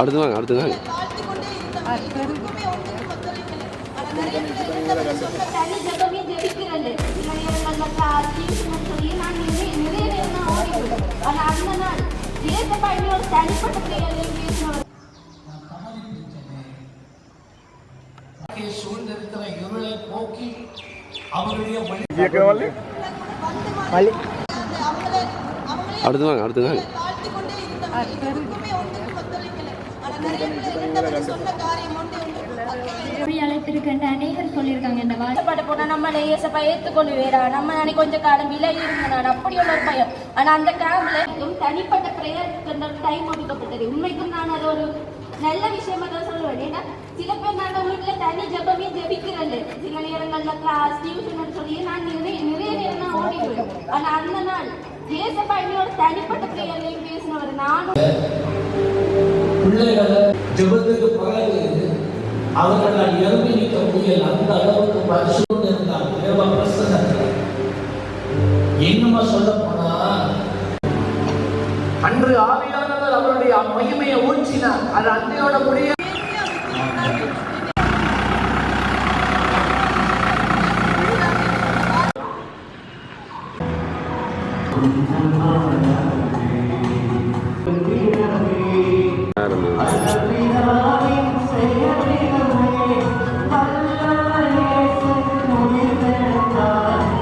அடுத்து வாங்க அடுத்து வாங்க தனி ஜெபமே ஜெபிக்கிறது சில நேரங்கள்ல டியூஷன் சொல்லி நான் நிறைய நிறைய நேரம் நான் ஓடி போயிட்டேன் ஆனா அந்த நாள் ஏசப்பா என்னோட தனிப்பட்ட பிள்ளைகளையும் பேசினவர் வாழ்க்கையை சூழ்ந்திருக்கிற இருளை போக்கி அவருடைய வழி அடுத்து வாங்க அடுத்து வாங்க அப்படி அழைத்திருக்கின்ற அநேகர் சொல்லியிருக்காங்க இந்த வாழ்க்கை கஷ்டப்பட்டு போனா நம்மளை ஏசப்பா ஏத்துக்கொள்ளுவேடா நம்ம நானே கொஞ்சம் காலம் விலகி இருந்தேன் அப்படி உள்ள ஒரு பயம். ஆனா அந்த கேம்ப்ல தனிப்பட்ட பிரேயருக்கு டைம் ஒதுக்கப்பட்டது. உண்மைக்கும் நான் அது ஒரு நல்ல விஷயமா தான் சொல்லுவேன். ஏன்னா சில பேர் நாங்க வீட்டுல தனி ஜெபமே ஜெபிக்கிறது. சில நேரங்கள்ல கிளாஸ் டியூஷன் சொல்லி நான் நிறைய நிறைய நேரம் நான் ஓடி போயிடும் ஆனா அந்த நாள் ஏசப்பா என்னோட தனிப்பட்ட பிரேயர்லையும் பேசினவர் நானும். பிள்ளைகளை ஜபத்துக்கு பிறகு அவர்களால் இறங்கி நிற்க முடியல. அந்த அளவுக்கு பரிசுன்னு இருந்தார் தேவ பிரசனத்தில் இன்னுமா சொல்ல போனா அன்று ஆவியானவர் அவருடைய மகிமையை ஊற்றினார். அது அன்னையோட முடிய Thank you. வேற ஒண்ணு.